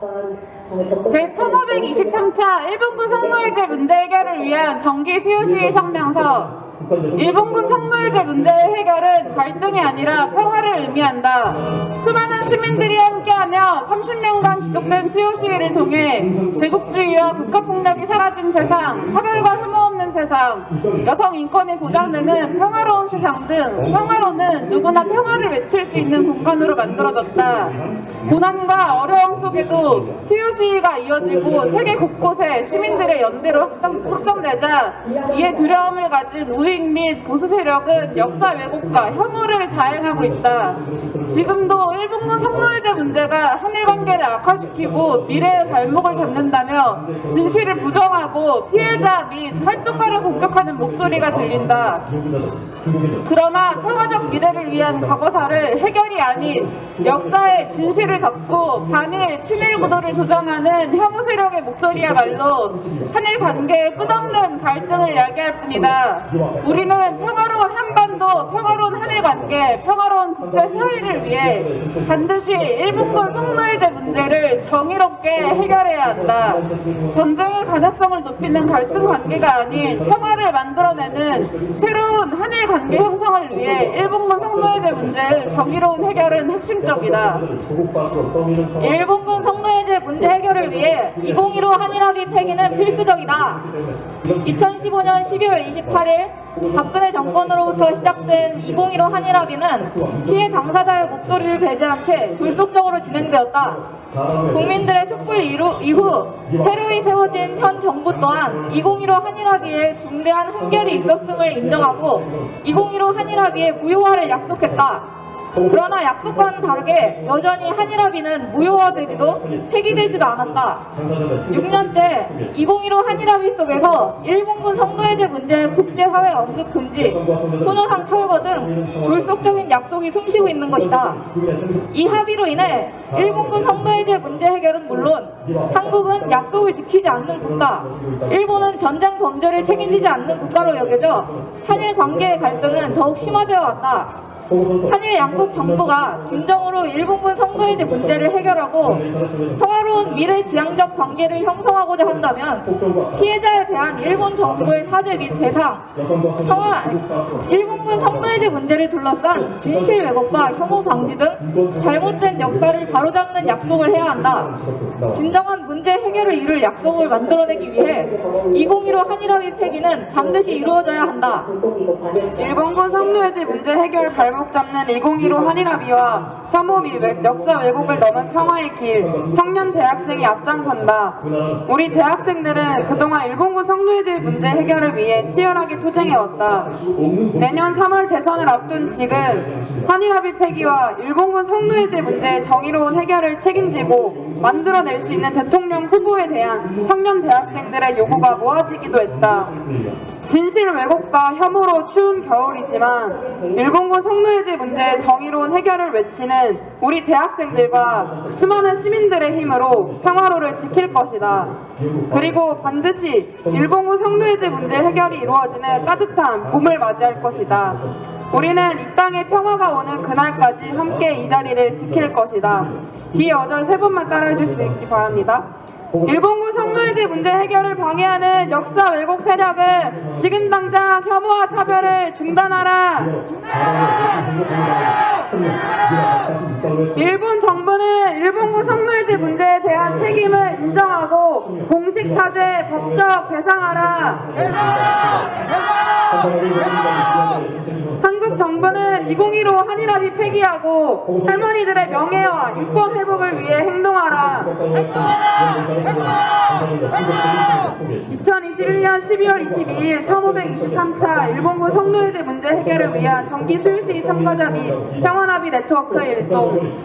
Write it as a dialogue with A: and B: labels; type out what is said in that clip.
A: 제1523차 일본군 성노예제 문제 해결을 위한 정기 수요시의 성명서 일본군 성노예제 문제의 해결은 갈등이 아니라 평화를 의미한다. 수많은 시민들이 함께하며 30년간 지속된 수요 시위를 통해 제국주의와 국가폭력이 사라진 세상, 차별과 혐오 없는 세상, 여성 인권이 보장되는 평화로운 세상 등 평화로는 누구나 평화를 외칠 수 있는 공간으로 만들어졌다. 고난과 어려움 속에도 수요 시위가 이어지고 세계 곳곳에 시민들의 연대로 확정- 확정되자 이에 두려움을 가진 우익 및 보수 세력은 역사 왜곡과 혐오를 자행하고 있다. 지금도 일본군 성노예제 문제가 한일 관계를 악화 시키고 미래의 발목을 잡는다며 진실을 부정하고 피해자 및 활동가를 공격하는 목소리가 들린다. 그러나 평화적 미래를 위한 과거사를 해결이 아닌 역사의 진실을 덮고 반일 친일 구도를 조장하는 혐오 세력의 목소리야말로 한일 관계의 끝없는 갈등을 야기할 뿐이다. 우리는 평화로운 한반도, 평화로운 한일 관계, 평화로운 국제 사회를 위해 반드시 일본군 성노예제 문제를 정의롭게 해결해야 한다. 전쟁의 가능성을 높이는 갈등 관계가 아닌 평화를 만들어내는 새로운 한일 관계 형성을 위해 일본군 성노예제 문제의 정의로운 해결은 핵심적이다.
B: 일본군 성노예제 문제 해결을 위해 2015 한일합의 폐기는 필수적이다. 2015년 12월 28일 박근혜 정권으로부터 시작된 2015 한일합의는 피해 당사자의 목소리를 배제한 채 불속적으로 진행되었다. 국민들의 촛불 이후 새로이 세워진 현 정부 또한 2015 한일합의에 중대한 흠결이 있었음을 인정하고 2015 한일합의의 무효화를 약속했다. 그러나 약속과는 다르게 여전히 한일합의는 무효화 되지도 폐기되지도 않았다. 6년째 2015 한일합의 속에서 일본군 성노예제 문제 국제사회 언급 금지, 소녀상 철거 등 졸속적인 약속이 숨쉬고 있는 것이다. 이 합의로 인해 일본군 성노예제 문제 해결은 물론 한국은 약속을 지키지 않는 국가, 일본은 전쟁 범죄를 책임지지 않는 국가로 여겨져 한일 관계의 갈등은 더욱 심화되어 왔다. 한일 양국 정부가 진정으로 일본군 성노예제 문제를 해결하고 평화로운 미래 지향적 관계를 형성하고자 한다면 피해자 에 대한 일본 정부의 사죄 및 배상, 평화, 일본군 성노예제 문제를 둘러싼 진실 왜곡과 혐오 방지 등 잘못된 역사를 바로잡는 약속을 해야 한다. 진정한 문제 해결을 이룰 약속을 만들어내기 위해 2015 한일합의 폐기는 반드시 이루어져야 한다.
A: 일본군 성노예제 문제 해결 발목 잡는 2015 한일합의와 혐오 및 외- 역사 왜곡을 넘은 평화의 길 청년 대학생이 앞장선다. 우리 대학생들은 그동안 일본 군 성노예제 문제 해결을 위해 치열하게 투쟁해왔다. 내년 3월 대선을 앞둔 지금 한일합의 폐기와 일본군 성노예제 문제의 정의로운 해결을 책임지고 만들어낼 수 있는 대통령 후보에 대한 청년 대학생들의 요구가 모아지기도 했다. 진실 왜곡과 혐오로 추운 겨울이지만 일본군 성노예제 문제의 정의로운 해결을 외치는 우리 대학생들과 수많은 시민들의 힘으로 평화로를 지킬 것이다. 그리고 반드시 일본군 성노예제 문제 해결이 이루어지는 따뜻한 봄을 맞이할 것이다. 우리는 이 땅에 평화가 오는 그날까지 함께 이 자리를 지킬 것이다. 뒤에 어절 세 번만 따라해 주시기 바랍니다. 일본군 성노예제 문제 해결을 방해하는 역사 왜곡 세력을 지금 당장 혐오와 차별을 중단하라. 일본 정부는 일본군 성노예제 문제에 대한 책임을 인정하고 공식 사죄 법적 배상하라. 한국 정부는 2015 한일합의 폐기하고 할머니들의 명예와 인권 회복을 위해 행동하라. 2021년 12월 22일 1523차 일본군 성노예제 문제 해결을 위한 정기 수요시위 참가자 및 평화합의 네트워크 일동